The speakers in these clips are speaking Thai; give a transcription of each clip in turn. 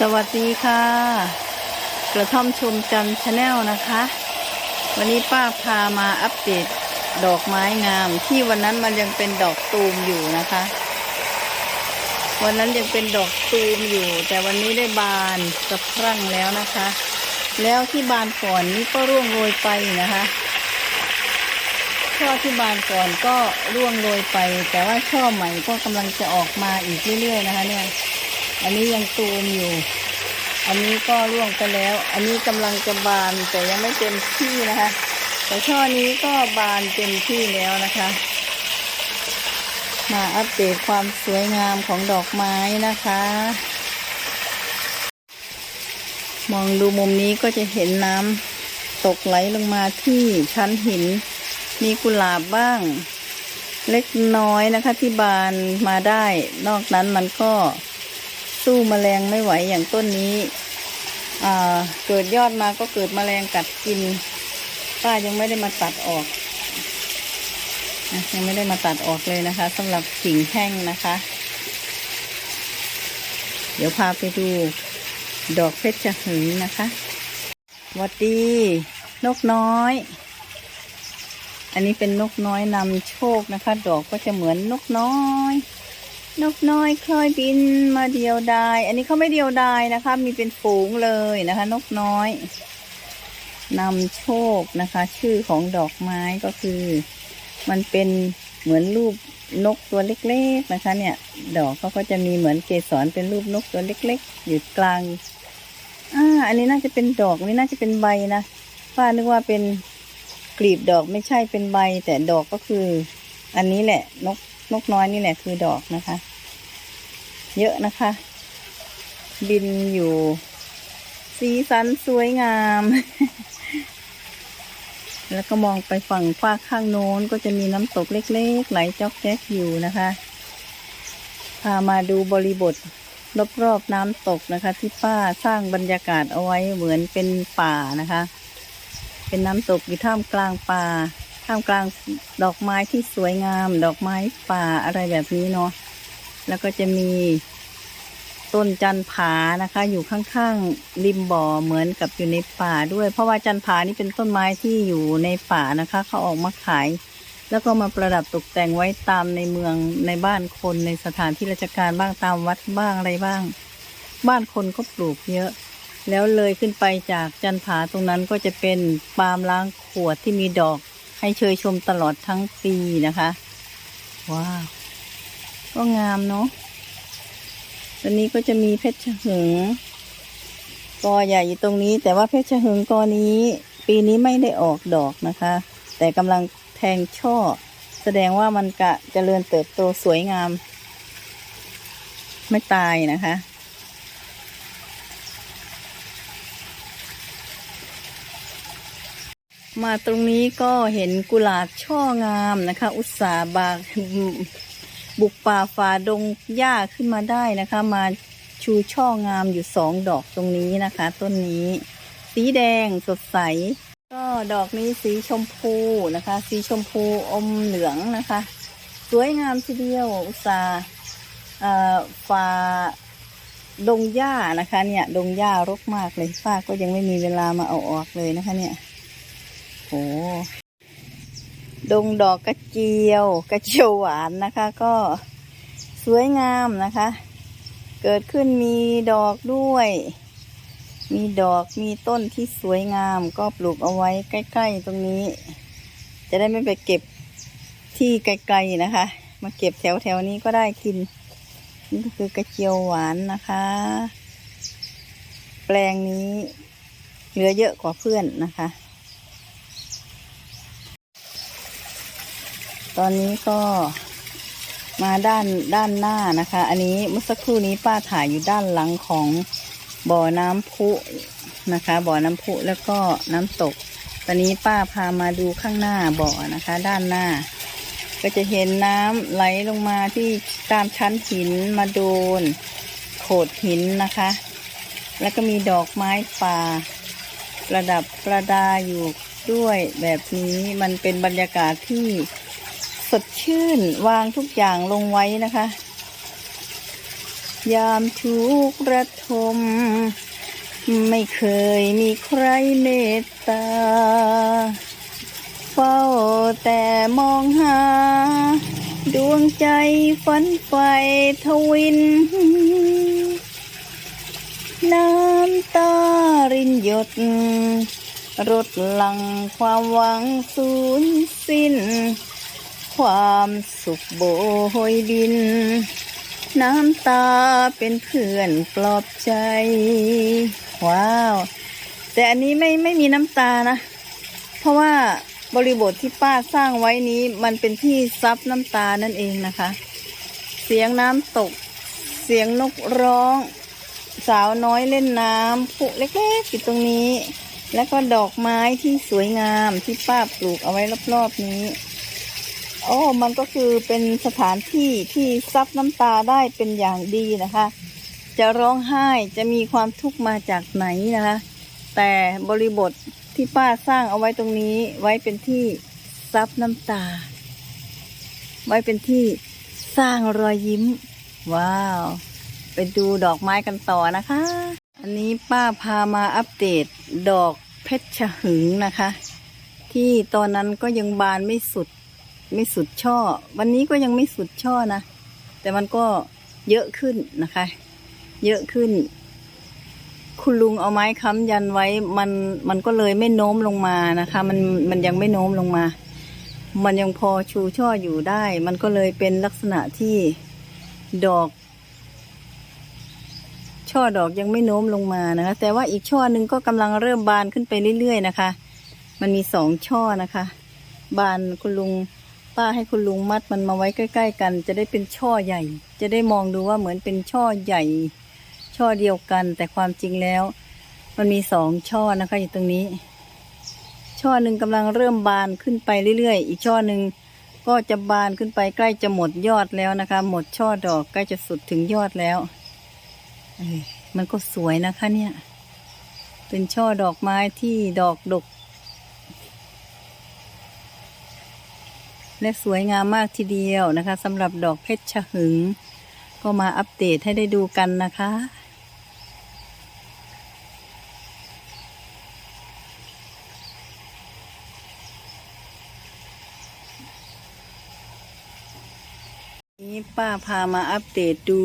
สวัสดีค่ะ กระท่อมชมจันชาแนลนะคะ วันนี้ป้าพามาอัปเดตดอกไม้งาม ที่วันนั้นมันยังเป็นดอกตูมอยู่นะคะ วันนั้นยังเป็นดอกตูมอยู่ แต่วันนี้ได้บานสะพรั่งแล้วนะคะ แล้วที่บานก่อนนี้ก็ร่วงโรยไปนะคะ ช่อที่บานก่อนก็ร่วงโรยไป แต่ว่าช่อใหม่ก็กำลังจะออกมาอีกเรื่อยๆนะคะเนี่ย อันนี้ยังตูมอยู่ อันนี้ก็ร่วงไปแล้ว อันนี้กำลังจะบานแต่ยังไม่เต็มที่นะคะ แต่ช่อนี้ก็บานเต็มที่แล้วนะคะ มาอัปเดตความสวยงามของดอกไม้นะคะ มองดูมุมนี้ก็จะเห็นน้ำตกไหลลงมาที่ชั้นหิน มีกุหลาบบ้างเล็กน้อยนะคะที่บานมาได้ นอกนั้นมันก็ สู้แมลงไม่ไหวอย่างต้นนี้เกิดยอดมาก็เกิดแมลงกัดกิน ป้ายังไม่ได้มาตัดออกยังไม่ได้มาตัดออกเลยนะคะสำหรับกิ่งแห้งนะคะ เดี๋ยวพาไปดูดอกเพชรหึงนะคะวัดดี นกน้อย อันนี้เป็นนกน้อยนำโชคนะคะ ดอกก็จะเหมือนนกน้อย นกน้อยคล้อยบินมาเดียวดาย อันนี้เขาไม่เดียวดายนะคะ มีเป็นฝูงเลยนะคะ นกน้อยนำโชคนะคะ ชื่อของดอกไม้ก็คือ มันเป็นเหมือนรูปนกตัวเล็กๆนะคะ เนี่ย ดอกเขาก็จะมีเหมือนเกสรเป็นรูปนกตัวเล็ก ๆ อยู่กลางอ่าอันนี้น่าจะเป็นดอกอันนี้น่าจะเป็นใบนะป้านึกว่าเป็นกลีบดอกไม่ใช่เป็นใบ แต่ดอกก็คือ อันนี้แหละ นก นกน้อยนี่แหละคือดอกนะคะ เยอะนะคะ บินอยู่ สีสันสวยงาม แล้วก็มองไปฝั่งฝ้ากข้างโน้นก็จะมีน้ำตกเล็กๆ ไหลจอกแจ๊กอยู่นะคะพามาดูบริบทรอบๆน้ำตกนะคะ ที่ป้าสร้างบรรยากาศเอาไว้เหมือนเป็นป่านะคะ เป็นน้ำตกอยู่ท่ามกลางป่า ท่ามกลางดอกไม้ที่สวยงาม ดอกไม้ป่าอะไรแบบนี้เนาะแล้วก็จะมีต้นจันผานะคะ อยู่ข้างๆริมบ่อเหมือนกับอยู่ในป่าด้วย เพราะว่าจันผานี่เป็นต้นไม้ที่อยู่ในป่านะคะ เขาออกมาขาย แล้วก็มาประดับตกแต่งไว้ตามในเมืองในบ้านคนในสถานที่ราชการบ้างตามวัดบ้างอะไรบ้าง บ้านคนก็ปลูกเยอะ แล้วเลยขึ้นไปจากจันผาตรงนั้นก็จะเป็นปาล์มล้างขวดที่มีดอก ให้เชยชมตลอดทั้งปีนะคะ ว้าว ก็งามเนาะตอนนี้ก็จะมีเพชรหึงกอใหญ่อยู่ตรงนี้ แต่ว่าเพชรหึงกอนี้ ปีนี้ไม่ได้ออกดอกนะคะ แต่กำลังแทงช่อ แสดงว่ามันกะเจริญเติบโตสวยงาม ไม่ตายนะคะ มาตรงนี้ก็เห็นกุหลาบช่องามนะคะ อุตสาบากบุกป่าฝ่าดงหญ้าขึ้นมาได้นะคะ มาชูช่องามอยู่สองดอกตรงนี้นะคะ ต้นนี้ สีแดงสดใส ก็ดอกนี้สีชมพูนะคะ สีชมพูอมเหลืองนะคะ สวยงามทีเดียวอุตสาฝ่าดงหญ้านะคะ เนี่ย ดงหญ้ารกมากเลยป้าก็ยังไม่มีเวลามาเอาออกเลยนะคะ เนี่ย ดงดอกกระเจียว กระเจียวหวานนะคะ ก็สวยงามนะคะ เกิดขึ้นมีดอกด้วย มีดอกมีต้นที่สวยงาม ก็ปลูกเอาไว้ใกล้ๆตรงนี้ จะได้ไม่ไปเก็บที่ไกลๆนะคะ มาเก็บแถวๆนี้ก็ได้กิน นี่ก็คือกระเจียวหวานนะคะ แปลงนี้เหลือเยอะกว่าเพื่อนนะคะ ตอนนี้ก็มาด้านด้านหน้านะคะ อันนี้เมื่อสักครู่นี้ป้าถ่ายอยู่ด้านหลังของบ่อน้ำพุนะคะ บ่อน้ำพุแล้วก็น้ำตก ตอนนี้ป้าพามาดูข้างหน้าบ่อนะคะ ด้านหน้า ก็จะเห็นน้ำไหลลงมาที่ตามชั้นหินมาโดน โขดหินนะคะ แล้วก็มีดอกไม้ป่า ประดับประดาอยู่ด้วยแบบนี้มันเป็นบรรยากาศที่ ดชื่นวางทุกอย่างลงไว้นะคะ ยามทุกข์ระทม ไม่เคยมีใครเมตตา เฝ้าแต่มองหา ดวงใจฝันไฟทวิน น้ำตารินหยดรดหลังความหวังสูญสิ้น ความสุขโบยบิน น้ำตาเป็นเพื่อนปลอบใจ ว้าว แต่อันนี้ไม่ไม่มีน้ำตานะ เพราะว่าบริบทที่ป้าสร้างไว้นี้มันเป็นที่ซับน้ำตานั่นเองนะคะ เสียงน้ำตก เสียงนกร้อง สาวน้อยเล่นน้ำผุเล็กๆอยู่ตรงนี้ แล้วก็ดอกไม้ที่สวยงามที่ป้าปลูกเอาไว้รอบๆนี้ โอ้มันก็คือเป็นสถานที่ที่ซับน้ำตาได้เป็นอย่างดีนะคะ จะร้องไห้จะมีความทุกข์มาจากไหนนะคะ แต่บริบทที่ป้าสร้างเอาไว้ตรงนี้ไว้เป็นที่ซับน้ำตา ไว้เป็นที่สร้างรอยยิ้ม ว้าว ไปดูดอกไม้กันต่อนะคะ อันนี้ป้าพามาอัปเดตดอกเพชรหึงนะคะ ที่ตอนนั้นก็ยังบานไม่สุด ไม่สุดช่อ วันนี้ก็ยังไม่สุดช่อนะ แต่มันก็เยอะขึ้นนะคะ เยอะขึ้น คุณลุงเอาไม้ค้ำยันไว้ มันมันก็เลยไม่โน้มลงมานะคะ มันมันยังไม่โน้มลงมา มันยังพอชูช่ออยู่ได้ มันก็เลยเป็นลักษณะที่ดอก ช่อดอกยังไม่โน้มลงมานะคะ แต่ว่าอีกช่อหนึ่งก็กำลังเริ่มบานขึ้นไปเรื่อยๆนะคะ มันมีสองช่อนะคะ บานคุณลุง ป้าให้คุณลุงมัดมันมาไว้ใกล้ ๆ กัน จะได้เป็นช่อใหญ่ จะได้มองดูว่าเหมือนเป็นช่อใหญ่ ช่อเดียวกัน แต่ความจริงแล้ว มันมีสองช่อนะคะอยู่ตรงนี้ ช่อหนึ่งกำลังเริ่มบานขึ้นไปเรื่อยๆ อีกช่อหนึ่งก็จะบานขึ้นไปใกล้จะหมดยอดแล้วนะคะ หมดช่อดอกใกล้จะสุดถึงยอดแล้วมันก็สวยนะคะเนี่ย เป็นช่อดอกไม้ที่ดอกดก และสวยงามมากทีเดียวนะคะสำหรับดอกเพชรฉหึง ก็มาอัปเดตให้ได้ดูกันนะคะ นี้ป้าพามาอัปเดตดู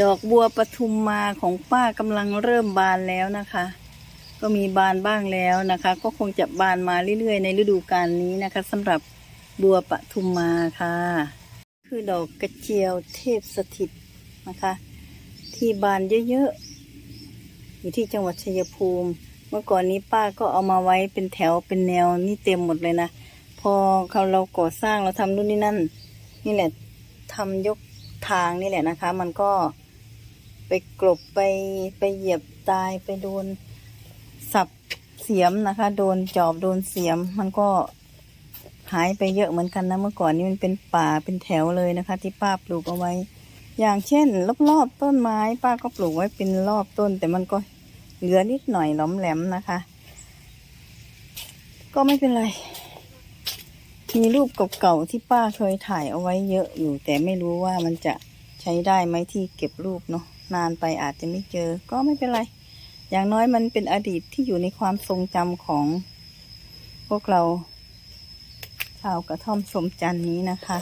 ดอกบัวปทุมมาของป้ากำลังเริ่มบานแล้วนะคะ ก็มีบานบ้างแล้วนะคะ ก็คงจะบานมาเรื่อยๆ ในฤดูกาลนี้นะคะสำหรับบัวปทุมมาค่ะ คือดอกกระเจียวเทพสถิตนะคะ ที่บานเยอะๆ อยู่ที่จังหวัดชัยภูมิ เมื่อก่อนนี้ป้าก็เอามาไว้เป็นแถวเป็นแนวนี่เต็มหมดเลยนะ พอเขาเราก่อสร้างเราทำนู่นนี่นั่น นี่แหละทำยกทางนี่แหละนะคะ มันก็ไปกลบไปไปเหยียบตายไปโดน เสียมนะคะ โดนจอบโดนเสียม มันก็หายไปเยอะเหมือนกันนะเมื่อก่อนนี้มันเป็นป่าเป็นแถวเลยนะคะ ที่ป้าปลูกเอาไว้ อย่างเช่นรอบๆต้นไม้ป้าก็ปลูกไว้เป็นรอบต้น แต่มันก็เหลือนิดหน่อยหลอมแหลมนะคะ ก็ไม่เป็นไร มีรูปเก่าๆที่ป้าเคยถ่ายเอาไว้เยอะอยู่ แต่ไม่รู้ว่ามันจะใช้ได้ไหมที่เก็บรูปเนาะนานไปอาจจะไม่เจอก็ไม่เป็นไร อย่างน้อยมันเป็นอดีตที่อยู่ในความทรงจำของพวกเรา ชาวกระท่อมชมจันนี้นะคะ